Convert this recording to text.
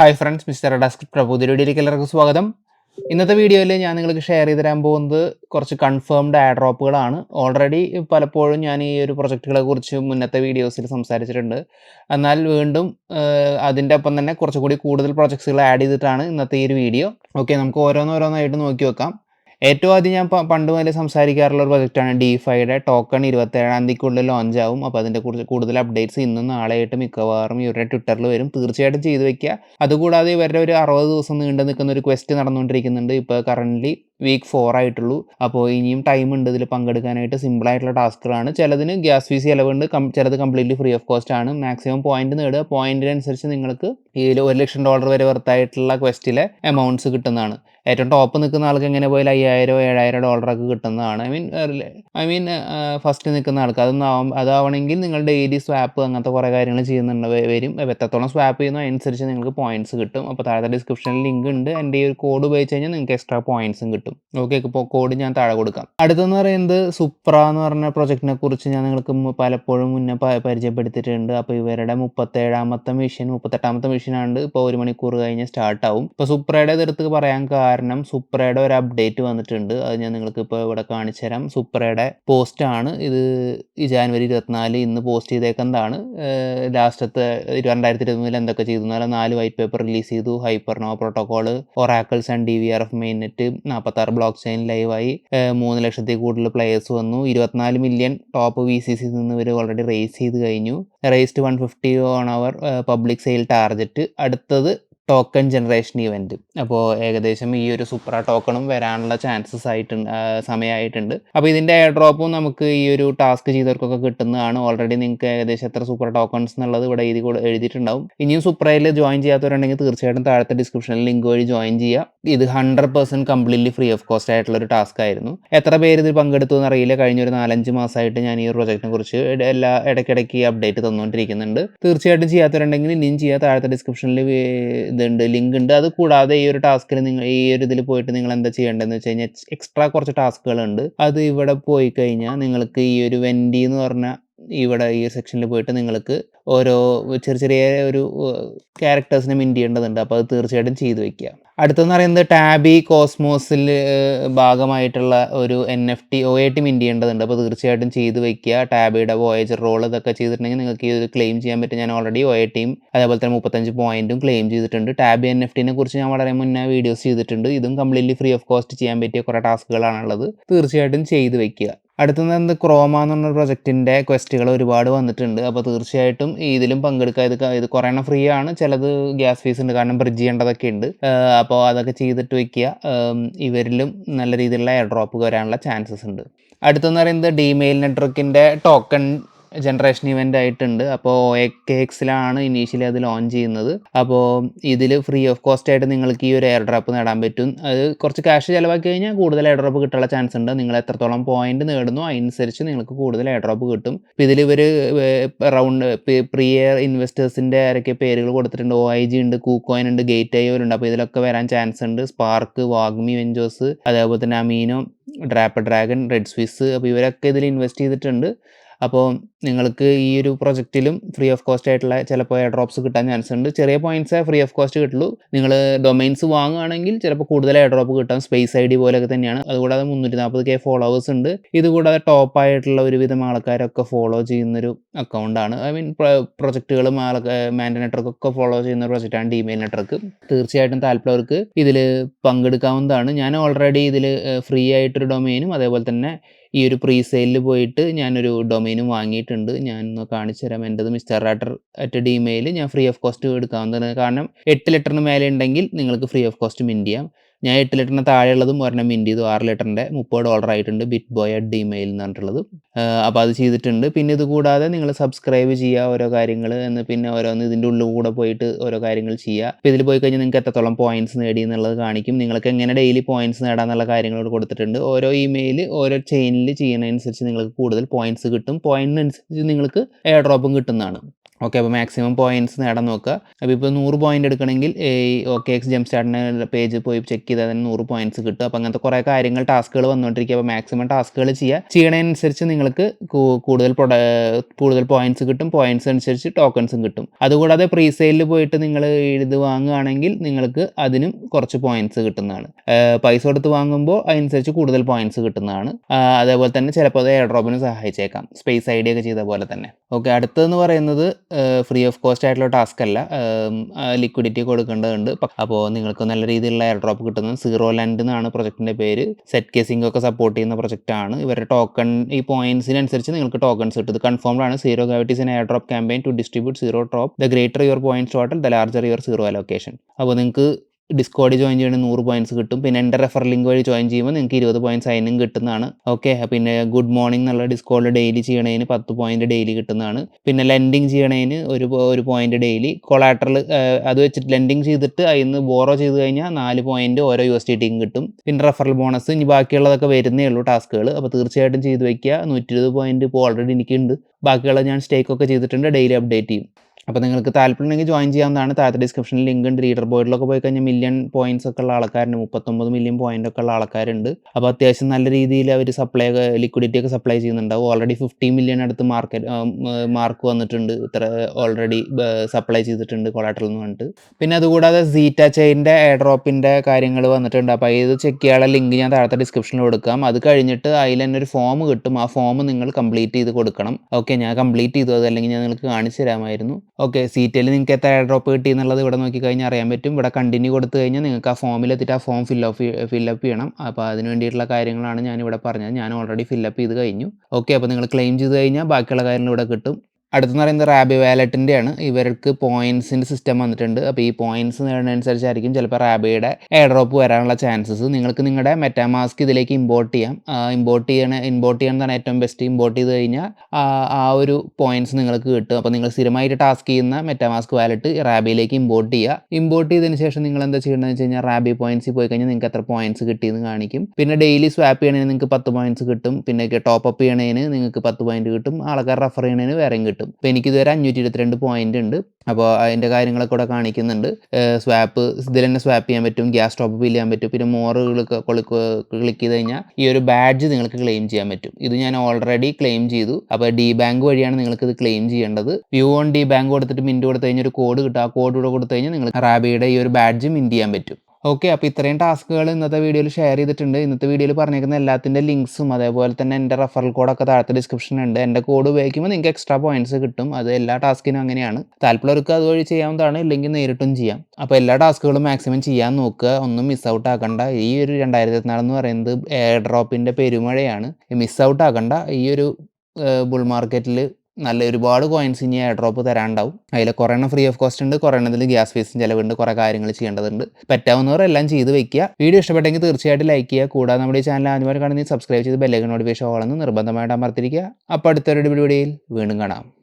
Hi friends mister desk പുതിയ വീഡിയോയിലേക്ക് എല്ലാവർക്കും സ്വാഗതം. ഇന്നത്തെ വീഡിയോയിൽ ഞാൻ നിങ്ങൾക്ക് ഷെയർ ചെയ്ത് തരാൻ പോകുന്നത് കുറച്ച് കൺഫേംഡ് ആഡ് ഡ്രോപ്പുകളാണ് ഓൾറെഡി പലപ്പോഴും ഞാൻ ഈ ഒരു പ്രൊജക്റ്റുകളെ കുറിച്ച് മുന്നത്തെ വീഡിയോസിൽ സംസാരിച്ചിട്ടുണ്ട്. എന്നാൽ വീണ്ടും അതിന്റെ ഒപ്പം തന്നെ കുറച്ചുകൂടി കൂടുതൽ പ്രൊജക്ട്സുകൾ ആഡ് ചെയ്തിട്ടാണ് ഇന്നത്തെ ഈ ഒരു വീഡിയോ ഓക്കെ നമുക്ക് ഓരോന്നോരോന്നായിട്ട് നോക്കി വെക്കാം. ഏറ്റവും ആദ്യം ഞാൻ പണ്ട് മുതലേ സംസാരിക്കാറുള്ള ഒരു പ്രൊജക്റ്റാണ് ഡിഫൈയുടെ ടോക്കൺ ഇരുപത്തേഴാം തീയതിക്കുള്ളിൽ ലോഞ്ച് ആവും. അപ്പോൾ അതിന്റെ കുറിച്ച് കൂടുതൽ അപ്ഡേറ്റ്സ് ഇന്നും നാളെയായിട്ട് മിക്കവാറും ഇവരുടെ ട്വിറ്ററിൽ വരും. തീർച്ചയായിട്ടും ചെയ്തു വെക്കുക അതുകൂടാതെ ഇവരുടെ ഒരു അറുപത് ദിവസം നീണ്ടു നിൽക്കുന്ന ഒരു ക്വസ്റ്റ് നടന്നുകൊണ്ടിരിക്കുന്നുണ്ട്. ഇപ്പോൾ കറന്റ്ലി വീക്ക് ഫോർ ആയിട്ടുള്ളൂ. അപ്പോൾ ഇനിയും ടൈം ഉണ്ട് ഇതിൽ പങ്കെടുക്കാനായിട്ട്. സിമ്പിൾ ആയിട്ടുള്ള ടാസ്കുകളാണ്. ചിലതിന് ഗ്യാസ് ഫീസ് ചിലവുണ്ട്. കം ചിലത് കംപ്ലീറ്റ്ലി ഫ്രീ ഓഫ് കോസ്റ്റ് ആണ്. മാക്സിമം പോയിന്റ് നേടുക. പോയിന്റിനനുസരിച്ച് നിങ്ങൾക്ക് ഇതിൽ ഒരു ലക്ഷം ഡോളർ വരെ വർത്തായിട്ടുള്ള ക്വസ്റ്റിലെ എമൗണ്ട്സ് കിട്ടുന്നതാണ്. ഏറ്റവും ടോപ്പ് നിൽക്കുന്ന ആൾക്ക് എങ്ങനെ പോയാലും അയ്യായിരം ഏഴായിരം ഡോളറൊക്കെ കിട്ടുന്നതാണ്. I mean I mean first നിൽക്കുന്ന ആൾക്ക്. അതൊന്നും ആവും അതാവണമെങ്കിൽ നിങ്ങൾ ഡെയിലി സ്വാപ്പ് അങ്ങനത്തെ കുറേ കാര്യങ്ങൾ ചെയ്യുന്നുണ്ട് വരും. എത്രത്തോളം സ്വാപ്പ് ചെയ്യുന്നോ അനുസരിച്ച് നിങ്ങൾക്ക് പോയിന്റ്സ് കിട്ടും. അപ്പോൾ താഴത്തെ ഡിസ്ക്രിപ്ഷനിൽ ലിങ്ക് ഉണ്ട്. എന്റെ ഈ ഒരു കോഡ് ഉപയോഗിച്ച് കഴിഞ്ഞാൽ നിങ്ങൾക്ക് എക്സ്ട്രാ പോയിന്റ്സും കിട്ടും. ഓക്കെ ഇപ്പോൾ കോഡ് ഞാൻ താഴെ കൊടുക്കാം. അടുത്തെന്ന് പറയുന്നത് സുപ്ര എന്ന് പറഞ്ഞ പ്രൊജക്റ്റിനെ കുറിച്ച് ഞാൻ നിങ്ങൾക്ക് പലപ്പോഴും മുന്നേ പരിചയപ്പെടുത്തിയിട്ടുണ്ട്. അപ്പോൾ ഇവരുടെ മുപ്പത്തേഴാമത്തെ മിഷൻ മുപ്പത്തെട്ടാമത്തെ മിഷനാണ്ട് ഇപ്പോൾ ഒരു മണിക്കൂർ കഴിഞ്ഞ് സ്റ്റാർട്ട് ആവും. ഇപ്പോൾ സുപ്രയുടെ ഇതെടുത്ത് പറയാൻ കാരണം സുപ്രയുടെ ഒരു അപ്ഡേറ്റ് വന്നിട്ടുണ്ട്. അത് ഞാൻ നിങ്ങൾക്ക് ഇപ്പോൾ ഇവിടെ കാണിച്ചു തരാം. സുപ്രയുടെ പോസ്റ്റ് ആണ്. ഇത് ഈ ജാനുവരി ഇരുപത്തിനാല് ഇന്ന് പോസ്റ്റ് ചെയ്തേക്കുന്നതാണ് ലാസ്റ്റത്തെ രണ്ടായിരത്തി ഇരുപത്തിമൂന്നിൽ എന്തൊക്കെ ചെയ്തു നാല് വൈറ്റ് പേപ്പർ റിലീസ് ചെയ്തു. ഹൈപ്പർനോ protocol oracles and D V R F mainnet നാൽപ്പത്താറ് ബ്ലോക്ക് ചെയിൻ ലൈവായി മൂന്ന് ലക്ഷത്തിൽ കൂടുതൽ പ്ലേയേഴ്സ് വന്നു. ഇരുപത്തിനാല് million top V C C നിന്ന് ഇവർ ഓൾറെഡി റേസ് ചെയ്ത് കഴിഞ്ഞു. Raised one fifty on our public sale target അടുത്തത് ടോക്കൺ ജനറേഷൻ ഇവന്റ് അപ്പോൾ ഏകദേശം ഈ ഒരു സൂപ്പർ ടോക്കണും വരാനുള്ള ചാൻസസ് ആയിട്ടുണ്ട് സമയമായിട്ടുണ്ട്. അപ്പോൾ ഇതിന്റെ എയർ ഡ്രോപ്പും നമുക്ക് ഈ ഒരു ടാസ്ക് ചെയ്തവർക്കൊക്കെ കിട്ടുന്നതാണ്. ഓൾറെഡി നിങ്ങൾക്ക് ഏകദേശം എത്ര സൂപ്പർ ടോക്കൺസ് എന്നുള്ളത് ഇവിടെ എഴുതി എഴുതിയിട്ടുണ്ടാവും. ഇനിയും സൂപ്പറയിൽ ജോയിൻ ചെയ്യാത്തവരുണ്ടെങ്കിൽ തീർച്ചയായിട്ടും താഴത്തെ ഡിസ്ക്രിപ്ഷനിൽ ലിങ്ക് വഴി ജോയിൻ ചെയ്യുക. ഇത് hundred percent completely free of cost ആയിട്ടുള്ള ഒരു ടാസ്ക് ആയിരുന്നു. എത്ര പേര് ഇതിൽ പങ്കെടുത്തു എന്നറിയില്ല കഴിഞ്ഞ ഒരു നാലഞ്ച് മാസമായിട്ട് ഞാൻ ഈ പ്രൊജക്റ്റിനെ കുറിച്ച് എല്ലാ ഇടയ്ക്കിടയ്ക്ക് അപ്ഡേറ്റ് തന്നുകൊണ്ടിരിക്കുന്നുണ്ട്. തീർച്ചയായിട്ടും ചെയ്യാത്തവരുണ്ടെങ്കിൽ ഇനിയും ചെയ്യാത്ത താഴത്തെ ഡിസ്ക്രിപ്ഷനിൽ ഇതുണ്ട് ലിങ്ക് ഉണ്ട്. അത് കൂടാതെ ഈ ഒരു ടാസ്കിൽ നിങ്ങൾ ഈ ഒരു ഇതിൽ പോയിട്ട് നിങ്ങൾ എന്താ ചെയ്യേണ്ടതെന്ന് വെച്ച് കഴിഞ്ഞാൽ എക്സ്ട്രാ കുറച്ച് ടാസ്കുകളുണ്ട് അത് ഇവിടെ പോയി കഴിഞ്ഞാൽ നിങ്ങൾക്ക് ഈ ഒരു വെൻഡി എന്ന് പറഞ്ഞ ഇവിടെ ഈ സെക്ഷനിൽ പോയിട്ട് നിങ്ങൾക്ക് ഓരോ ചെറിയ ചെറിയ ഒരു ക്യാരക്ടേഴ്സിനെ മിന്റ് ചെയ്യേണ്ടതുണ്ട്. അപ്പോൾ അത് തീർച്ചയായിട്ടും ചെയ്തു വെക്കുക. അടുത്തെന്ന് പറയുന്നത് ടാബി കോസ്മോസിൽ ഭാഗമായിട്ടുള്ള ഒരു N F T O A T mint ചെയ്യേണ്ടതുണ്ട്. അപ്പോൾ തീർച്ചയായിട്ടും ചെയ്ത് വെക്കുക. ടാബിയുടെ വോയേജർ റോൾ ഇതൊക്കെ ചെയ്തിട്ടുണ്ടെങ്കിൽ നിങ്ങൾക്ക് ഈ ഒരു ക്ലെയിം ചെയ്യാൻ പറ്റും. ഞാൻ ഓൾറെഡി ഒ എ ടിയും അതേപോലെ തന്നെ മുപ്പത്തഞ്ച് പോയിന്റും ക്ലെയിം ചെയ്തിട്ടുണ്ട്. ടാബി എൻ എഫ് ടിനെ കുറിച്ച് ഞാൻ വളരെ മുന്നേ വീഡിയോസ് ചെയ്തിട്ടുണ്ട്. ഇതും കംപ്ലീറ്റ്ലി ഫ്രീ ഓഫ് കോസ്റ്റ് ചെയ്യാൻ പറ്റിയ കുറേ ടാസ്കുകളാണുള്ളത് തീർച്ചയായിട്ടും ചെയ്ത് വെക്കുക. അടുത്തത് എന്ത് ക്രോമ എന്ന് പറഞ്ഞ പ്രൊജക്റ്റിന്റെ ക്വസ്റ്റുകൾ ഒരുപാട് വന്നിട്ടുണ്ട്. അപ്പോൾ തീർച്ചയായിട്ടും ഇതിലും പങ്കെടുക്കുക. ഇത് ഇത് കുറേ എണ്ണം ഫ്രീ ആണ്. ചിലത് ഗ്യാസ് ഫീസ് ഉണ്ട്. കാരണം ബ്രിഡ്ജ് ചെയ്യേണ്ടതൊക്കെ ഉണ്ട്. അപ്പോൾ അതൊക്കെ ചെയ്തിട്ട് വയ്ക്കുക ഇവരിലും നല്ല രീതിയിലുള്ള എയർ ഡ്രോപ്പ് വരാനുള്ള ചാൻസസ് ഉണ്ട്. അടുത്തെന്ന് പറയുന്നത് ഡിമെയിൽ നെറ്റ്വർക്കിന്റെ ടോക്കൺ ജനറേഷൻ ഇവന്റ് ആയിട്ടുണ്ട്. അപ്പോൾ എ കെ എക്സിലാണ് ഇനീഷ്യലി അത് ലോഞ്ച് ചെയ്യുന്നത്. അപ്പോൾ ഇതിൽ ഫ്രീ ഓഫ് കോസ്റ്റ് ആയിട്ട് നിങ്ങൾക്ക് ഈ ഒരു എയർ ഡ്രോപ്പ് നേടാൻ പറ്റും. അത് കുറച്ച് ക്യാഷ് ചിലവാക്കി കഴിഞ്ഞാൽ കൂടുതൽ എയർ ഡ്രോപ്പ് കിട്ടാനുള്ള ചാൻസ് ഉണ്ട്. നിങ്ങൾ എത്രത്തോളം പോയിന്റ് നേടുന്നു അതിനനുസരിച്ച് നിങ്ങൾക്ക് കൂടുതൽ എയർ ഡ്രോപ്പ് കിട്ടും. ഇപ്പോൾ ഇതിൽ ഇവർ റൗണ്ട് പ്രിയർ ഇൻവെസ്റ്റേഴ്സിന്റെ ആരൊക്കെ പേരുകൾ കൊടുത്തിട്ടുണ്ട്. ഒ ഐ ജി ഉണ്ട് കൂക്കോയിൻ ഉണ്ട് ഗേറ്റ് ഐ ഉണ്ട്. അപ്പോൾ ഇതിലൊക്കെ വരാൻ ചാൻസ് ഉണ്ട്. സ്പാർക്ക് വാഗ്മി വെഞ്ചേഴ്സ് അതേപോലെ തന്നെ അമീനോ ഡ്രാപ്പ് ഡ്രാഗൺ റെഡ് സ്വിസ് അപ്പോൾ ഇവരൊക്കെ ഇതിൽ ഇൻവെസ്റ്റ് ചെയ്തിട്ടുണ്ട്. അപ്പോൾ നിങ്ങൾക്ക് ഈ ഒരു പ്രൊജക്റ്റിലും ഫ്രീ ഓഫ് കോസ്റ്റ് ആയിട്ടുള്ള ചിലപ്പോൾ എയർ ഡ്രോപ്സ് കിട്ടാൻ ചാൻസ് ഉണ്ട്. ചെറിയ പോയിന്റ്സ് ഫ്രീ ഓഫ് കോസ്റ്റ് കിട്ടുള്ളൂ. നിങ്ങൾ ഡൊമൈൻസ് വാങ്ങുകയാണെങ്കിൽ ചിലപ്പോൾ കൂടുതൽ എയർ ഡ്രോപ്പ് കിട്ടാം. സ്പേസ് ഐ ഡി പോലെയൊക്കെ തന്നെയാണ്. അതുകൂടാതെ മുന്നൂറ്റി നാൽപ്പത് കെ ഫോളോവേഴ്സ് ഉണ്ട്. ഇതുകൂടാതെ ടോപ്പ് ആയിട്ടുള്ള ഒരുവിധം ആൾക്കാരൊക്കെ ഫോളോ ചെയ്യുന്നൊരു അക്കൗണ്ടാണ് ഐ മീൻ പ്രൊജക്റ്റുകളും ആൾക്കാർ മാൻഡ് നെറ്റ്വർക്ക് ഒക്കെ ഫോളോ ചെയ്യുന്ന പ്രൊജക്റ്റാണ് ഡിമെയിൽ നെറ്റ്വർക്ക് തീർച്ചയായിട്ടും താല്പര്യവർക്ക് ഇതിൽ പങ്കെടുക്കാവുന്നതാണ്. ഞാൻ ഓൾറെഡി ഇതിൽ ഫ്രീ ആയിട്ടൊരു ഡൊമൈനും അതേപോലെ തന്നെ ഈ ഒരു പ്രീസെയിലിൽ പോയിട്ട് ഞാനൊരു ഡൊമൈനും വാങ്ങിയിട്ടുണ്ട്. ഞാൻ ഒന്ന് കാണിച്ചു തരാം. എന്റെത് മിസ്റ്റർ റാട്ടർ അറ്റ് ഡിമെയിൽ ഞാൻ ഫ്രീ ഓഫ് കോസ്റ്റ് എടുക്കാവുന്നതാണ് കാരണം എട്ട് ലിറ്ററിന് മേലെ ഉണ്ടെങ്കിൽ നിങ്ങൾക്ക് ഫ്രീ ഓഫ് കോസ്റ്റ് മിന്റ് ചെയ്യാം. ഞാൻ എട്ട് ലിറ്ററിന് താഴെയുള്ളതും ഒരെണ്ണം മിന്റ് ചെയ്തു. ആറ് ലിറ്ററിന്റെ മുപ്പത് ഡോളർ ആയിട്ടുണ്ട് ബിറ്റ് ബോയ് അറ്റ് ഡിമെയിൽ എന്ന് പറഞ്ഞിട്ടുള്ളത്. അപ്പോൾ അത് ചെയ്തിട്ടുണ്ട്. പിന്നെ ഇത് കൂടാതെ നിങ്ങൾ സബ്സ്ക്രൈബ് ചെയ്യുക ഓരോ കാര്യങ്ങൾ എന്ന് പിന്നെ ഓരോന്ന് ഇതിന്റെ ഉള്ളിൽ കൂടെ പോയിട്ട് ഓരോ കാര്യങ്ങൾ ചെയ്യുക. അപ്പോൾ ഇതിൽ പോയി കഴിഞ്ഞാൽ നിങ്ങൾക്ക് എത്രത്തോളം പോയിന്റ്സ് നേടി എന്നുള്ളത് കാണിക്കും. നിങ്ങൾക്ക് എങ്ങനെ ഡെയിലി പോയിന്റ്സ് നേടാന്നുള്ള കാര്യങ്ങളോട് കൊടുത്തിട്ടുണ്ട്. ഓരോ ഇമെയിൽ ഓരോ ചെയിനിൽ ചെയ്യുന്നതനുസരിച്ച് നിങ്ങൾക്ക് കൂടുതൽ പോയിന്റ്സ് കിട്ടും. പോയിന്റിനനുസരിച്ച് നിങ്ങൾക്ക് എയർ ഡ്രോപ്പും കിട്ടുന്നതാണ്. ഓക്കെ അപ്പോൾ മാക്സിമം പോയിന്റ്സ് നേടാൻ നോക്കുക. അപ്പോൾ ഇപ്പോൾ നൂറ് പോയിന്റ് എടുക്കണമെങ്കിൽ ഈ ഓക്കെ എക്സ് ജംപ് സ്റ്റാർട്ടിന്റെ പേജ് പോയി ചെക്ക് ചെയ്താൽ തന്നെ നൂറ് പോയിന്റ്സ് കിട്ടും. അപ്പോൾ അങ്ങനത്തെ കുറേ കാര്യങ്ങൾ ടാസ്കുകൾ വന്നുകൊണ്ടിരിക്കുക അപ്പോൾ മാക്സിമം ടാസ്കുകൾ ചെയ്യുക. ചെയ്യണതനുസരിച്ച് നിങ്ങൾ നിങ്ങൾക്ക് കൂടുതൽ പ്രൊഡ കൂടുതൽ പോയിന്റ്സ് കിട്ടും. പോയിന്റ്സ് അനുസരിച്ച് ടോക്കൺസും കിട്ടും. അതുകൂടാതെ പ്രീ സെയിലിൽ പോയിട്ട് നിങ്ങൾ എഴുതി വാങ്ങുകയാണെങ്കിൽ നിങ്ങൾക്ക് അതിനും കുറച്ച് പോയിന്റ്സ് കിട്ടുന്നതാണ്. പൈസ കൊടുത്ത് വാങ്ങുമ്പോൾ അതനുസരിച്ച് കൂടുതൽ പോയിന്റ്സ് കിട്ടുന്നതാണ്. അതേപോലെ തന്നെ ചിലപ്പോൾ അത് എയർ ഡ്രോപ്പിന് സഹായിച്ചേക്കാം. സ്പേസ് ഐഡിയ ഒക്കെ ചെയ്ത പോലെ തന്നെ. ഓക്കെ അടുത്തതെന്ന് പറയുന്നത് ഫ്രീ ഓഫ് കോസ്റ്റ് ആയിട്ടുള്ള ടാസ്ക് അല്ല. ലിക്വിഡിറ്റി കൊടുക്കേണ്ടതുണ്ട്. അപ്പോൾ നിങ്ങൾക്ക് നല്ല രീതിയിലുള്ള എയർ ഡ്രോപ്പ് കിട്ടുന്ന സീറോ ലാൻഡ് എന്നാണ് പ്രൊജക്റ്റിന്റെ പേര്. സെറ്റ് കേസിംഗ് ഒക്കെ സപ്പോർട്ട് ചെയ്യുന്ന പ്രൊജക്റ്റ് ആണ്. ഇവരുടെ ടോക്കൺ ഈ പോയിന്റ്സിനനുസരിച്ച് നിങ്ങൾക്ക് ടോക്കൺസ് കിട്ടും. ഇത് കൺഫേംഡ് ആണ്. Zero gravities airdrop campaign to distribute zero drop the greater your points total the larger your zero allocation അപ്പോൾ നിങ്ങൾക്ക് ഡിസ്കോഡിൽ ജോയിൻ ചെയ്യണമെങ്കിൽ നൂറ് പോയിന്റ്സ് കിട്ടും. പിന്നെ എന്റെ റെഫർ ലിങ്ക് വഴി ജോയിൻ ചെയ്യുമ്പോൾ നിങ്ങൾക്ക് ഇരുപത് പോയിന്റ്സ് അതിനും കിട്ടുന്നതാണ്. ഓക്കെ പിന്നെ ഗുഡ് മോർണിംഗ് എന്നുള്ള ഡിസ്കോഡിൽ ഡെയിലി ചെയ്യണതിന് പത്ത് പോയിന്റ് ഡെയിലി കിട്ടുന്നതാണ്. പിന്നെ ലെൻഡിങ് ചെയ്യണതിന് ഒരു ഒരു പോയിന്റ് ഡെയിലി കൊളാട്രൽ അത് വെച്ചിട്ട് ലെൻഡിങ് ചെയ്തിട്ട് അതിൽ നിന്ന് ബോറോ ചെയ്ത് കഴിഞ്ഞാൽ നാല് പോയിന്റ് ഓരോ യു എസ് ടി ടിക്കും കിട്ടും. പിന്നെ റെഫറൽ ബോണസ് ഇനി ബാക്കിയുള്ളതൊക്കെ വരുന്നേ ഉള്ളൂ ടാസ്കുകൾ അപ്പോൾ തീർച്ചയായിട്ടും ചെയ്തു വയ്ക്കുക. നൂറ്റി ഇരുപത് പോയിന്റ് ഇപ്പോൾ ഓൾറെഡി എനിക്കുണ്ട്. ബാക്കിയുള്ള ഞാൻ സ്റ്റേക്ക് ഒക്കെ ചെയ്തിട്ടുണ്ട്. ഡെയിലി അപ്ഡേറ്റ് ചെയ്യും. അപ്പോൾ നിങ്ങൾക്ക് താല്പര്യമുണ്ടെങ്കിൽ ജോയിൻ ചെയ്യാവുന്നതാണ്. താഴത്തെ ഡിസ്ക്രിപ്ഷനിൽ ലിങ്ക് ഉണ്ട്. ലീഡർ ബോർഡിലൊക്കെ പോയി കഴിഞ്ഞാൽ മില്യൺ പോയിന്റ്സ് ഒക്കെ ഉള്ള ആൾക്കാരുണ്ട്. മുപ്പത്തൊമ്പത് മില്യൺ പോയിന്റ് ഒക്കെ ഉള്ള ആൾക്കാരുണ്ട്. അപ്പോൾ അത്യാവശ്യം നല്ല രീതിയിൽ അവർ സപ്ലൈ ലിക്വിഡിറ്റി ഒക്കെ സപ്ലൈ ചെയ്യുന്നുണ്ടാവും. ഓൾറെഡി ഫിഫ്റ്റി മില്യൺ അടുത്ത് മാർക്കറ്റ് മാർക്ക് വന്നിട്ടുണ്ട്. ഇത്ര ഓൾറെഡി സപ്ലൈ ചെയ്തിട്ടുണ്ട് കൊളാട്ടറിൽ എന്ന് പറഞ്ഞിട്ട്. പിന്നെ അതുകൂടാതെ സീറ്റ ചെയിന്റെ എയർ ഡ്രോപ്പിന്റെ കാര്യങ്ങൾ വന്നിട്ടുണ്ട്. അപ്പോൾ ഇത് ചെക്ക് ചെയ്യാനുള്ള ലിങ്ക് ഞാൻ താഴത്തെ ഡിസ്ക്രിപ്ഷനിൽ കൊടുക്കാം. അത് കഴിഞ്ഞിട്ട് അതിൽ തന്നെ ഒരു ഫോം കിട്ടും. ആ ഫോം നിങ്ങൾ കംപ്ലീറ്റ് ചെയ്ത് കൊടുക്കണം. ഓക്കെ ഞാൻ കംപ്ലീറ്റ് ചെയ്തു. അത് അല്ലെങ്കിൽ ഞാൻ നിങ്ങൾക്ക് കാണിച്ചു തരാമായിരുന്നു. ഓക്കെ സീറ്റിൽ നിങ്ങൾക്ക് എത്ര എയർ ഡ്രോപ്പ് കിട്ടി എന്നുള്ളത് ഇവിടെ നോക്കി കഴിഞ്ഞാൽ അറിയാൻ പറ്റും. ഇവിടെ കണ്ടിന്യൂ കൊടുത്തു കഴിഞ്ഞാൽ നിങ്ങൾക്ക് ആ ഫോമിൽ എത്തിയിട്ട് ആ ഫോം ഫില്ലപ്പ് ഫില്ലപ്പ് ചെയ്യണം. അപ്പോൾ അതിന് വേണ്ടിയിട്ടുള്ള കാര്യങ്ങളാണ് ഞാൻ ഇവിടെ പറഞ്ഞത്. ഞാൻ ഓൾറെഡി ഫില്ലപ്പ് ചെയ്ത് കഴിഞ്ഞു. ഓക്കെ അപ്പോൾ നിങ്ങൾ ക്ലെയിം ചെയ്ത് കഴിഞ്ഞാൽ ബാക്കിയുള്ള കാര്യങ്ങൾ ഇവിടെ കിട്ടും. അടുത്തെന്ന് പറയുന്നത് റാബി വാലറ്റിന്റെ ആണ് ഇവർക്ക് പോയിന്റ്സിന്റെ സിസ്റ്റം വന്നിട്ടുണ്ട്. അപ്പോൾ ഈ പോയിന്റ്സ് നേടുന്നതനുസരിച്ചായിരിക്കും ചിലപ്പോൾ റാബിയുടെ എയർഡ്രോപ്പ് വരാനുള്ള ചാൻസസ് നിങ്ങൾക്ക് നിങ്ങളുടെ മെറ്റാമാസ്ക് ഇതിലേക്ക് ഇമ്പോർട്ട് ചെയ്യാം. ഇമ്പോർട്ട് ചെയ്യണ ഇമ്പോർട്ട് ചെയ്യണമെന്നാണ് ഏറ്റവും ബെസ്റ്റ് ഇമ്പോർട്ട് ചെയ്ത് കഴിഞ്ഞാൽ ആ ഒരു പോയിന്റ്സ് നിങ്ങൾക്ക് കിട്ടും. അപ്പോൾ നിങ്ങൾ സ്ഥിരമായിട്ട് ടാസ്ക് ചെയ്യുന്ന മെറ്റാമാസ്ക് വാലറ്റ് റാബിയിലേക്ക് ഇമ്പോർട്ട് ചെയ്യുക. ഇമ്പോർട്ട് ചെയ്തതിന് ശേഷം നിങ്ങൾ എന്താ ചെയ്യേണ്ടതെന്ന് വെച്ച് കഴിഞ്ഞാൽ റാബി പോയിന്റ്സിൽ പോയി കഴിഞ്ഞാൽ നിങ്ങൾക്ക് എത്ര പോയിന്റ്സ് കിട്ടിയെന്ന് കാണിക്കും. പിന്നെ ഡെയിലി സ്വാപ്പ് ചെയ്യണതിന് നിങ്ങൾക്ക് പത്ത് പോയിന്റ്സ് കിട്ടും. പിന്നെ ടോപ്പ് അപ്പ് ചെയ്യണതിന് നിങ്ങൾക്ക് പത്ത് പോയിന്റ് കിട്ടും. ആൾക്കാർ റെഫർ ചെയ്യണതിന് വേറെയും കിട്ടും. അപ്പോൾ എനിക്ക് ഇതുവരെ അഞ്ഞൂറ്റി ഇരുപത്തിരണ്ട് പോയിന്റ് ഉണ്ട്. അപ്പോൾ അതിന്റെ കാര്യങ്ങളൊക്കെ കൂടെ കാണിക്കുന്നുണ്ട്. സ്വാപ്പ് ഇതിൽ തന്നെ സ്വാപ്പ് ചെയ്യാൻ പറ്റും ഗ്യാസ് ടോപ്പ് ഫിൽ ചെയ്യാൻ പറ്റും. പിന്നെ മോറുകളൊക്കെ ക്ലിക്ക് ചെയ്ത് കഴിഞ്ഞാൽ ഈ ഒരു ബാഡ്ജ് നിങ്ങൾക്ക് ക്ലെയിം ചെയ്യാൻ പറ്റും. ഇത് ഞാൻ ഓൾറെഡി ക്ലെയിം ചെയ്തു. അപ്പോൾ ഡി ബാങ്ക് വഴിയാണ് നിങ്ങൾക്ക് ഇത് ക്ലെയിം ചെയ്യേണ്ടത്. വ്യൂ ഓൺ ഡി ബാങ്ക് കൊടുത്തിട്ട് മിന്റ് കൊടുത്തു കഴിഞ്ഞാൽ ഒരു കോഡ് കിട്ടും. ആ കോഡ് കൂടെ കൊടുത്തു കഴിഞ്ഞാൽ നിങ്ങൾ റാബിയുടെ ഈ ഒരു ബാഡ്ജ് മിന്റ് ചെയ്യാൻ പറ്റും. ഓക്കെ അപ്പോൾ ഇത്രയും ടാസ്കുകൾ ഇന്നത്തെ വീഡിയോയിൽ ഷെയർ ചെയ്തിട്ടുണ്ട്. ഇന്നത്തെ വീഡിയോയിൽ പറഞ്ഞേക്കുന്ന എല്ലാത്തിന്റെ ലിങ്ക്സും അതേപോലെ തന്നെ എന്റെ റെഫറൽ കോഡൊക്കെ താഴത്തെ ഡിസ്ക്രിപ്ഷനുണ്ട് എന്റെ കോഡ് ഉപയോഗിക്കുമ്പോൾ നിങ്ങൾക്ക് എക്സ്ട്രാ പോയിന്റ്സ് കിട്ടും. അത് എല്ലാ ടാസ്കിനും അങ്ങനെയാണ്. താല്പര്യമുള്ളവർക്ക് അതുവഴി ചെയ്യാവുന്നതാണ്. ഇല്ലെങ്കിൽ നേരിട്ടും ചെയ്യാം. അപ്പോൾ എല്ലാ ടാസ്കുകളും മാക്സിമം ചെയ്യാൻ നോക്കുക. ഒന്നും മിസ് ഔട്ട് ആക്കണ്ട. ഈ ഒരു രണ്ടായിരത്തി ഇരുപത്തിനാല് എന്ന് പറയുന്നത് എയർ ഡ്രോപ്പിന്റെ പെരുമഴയാണ്. മിസ് ഔട്ട് ആക്കണ്ട. ഈ ഒരു ബുൾ മാർക്കറ്റിൽ നല്ല ഒരുപാട് കോയിൻസ് ഇനി എയർ ഡ്രോപ്പ് തരാണ്ടാവും അതിൽ കുറേ എണ്ണം ഫ്രീ ഓഫ് കോസ്റ്റ് ഉണ്ട് കുറേ എണ്ണത്തിൽ ഗ്യാസ് ഫീസും ചിലവുണ്ട് കുറേ കാര്യങ്ങൾ ചെയ്യേണ്ടതുണ്ട്. പറ്റാവുന്നവർ എല്ലാം ചെയ്ത് വെക്കുക വീഡിയോ ഇഷ്ടപ്പെട്ടെങ്കിൽ തീർച്ചയായിട്ടും ലൈക്ക് ചെയ്യുക. കൂടാതെ നമ്മുടെ ഈ ചാനൽ ആദ്യമായി കാണുന്നത് സബ്സ്ക്രൈബ് ചെയ്ത് ബെല്ലൈക്കൻ നോട്ടിഫിക്കേഷൻ ഓളെന്ന് നിർബന്ധമായിട്ട് അമർത്തിരിക്കുക അപ്പോൾ അടുത്തൊരു വീഡിയോയിൽ വീണ്ടും കാണാം.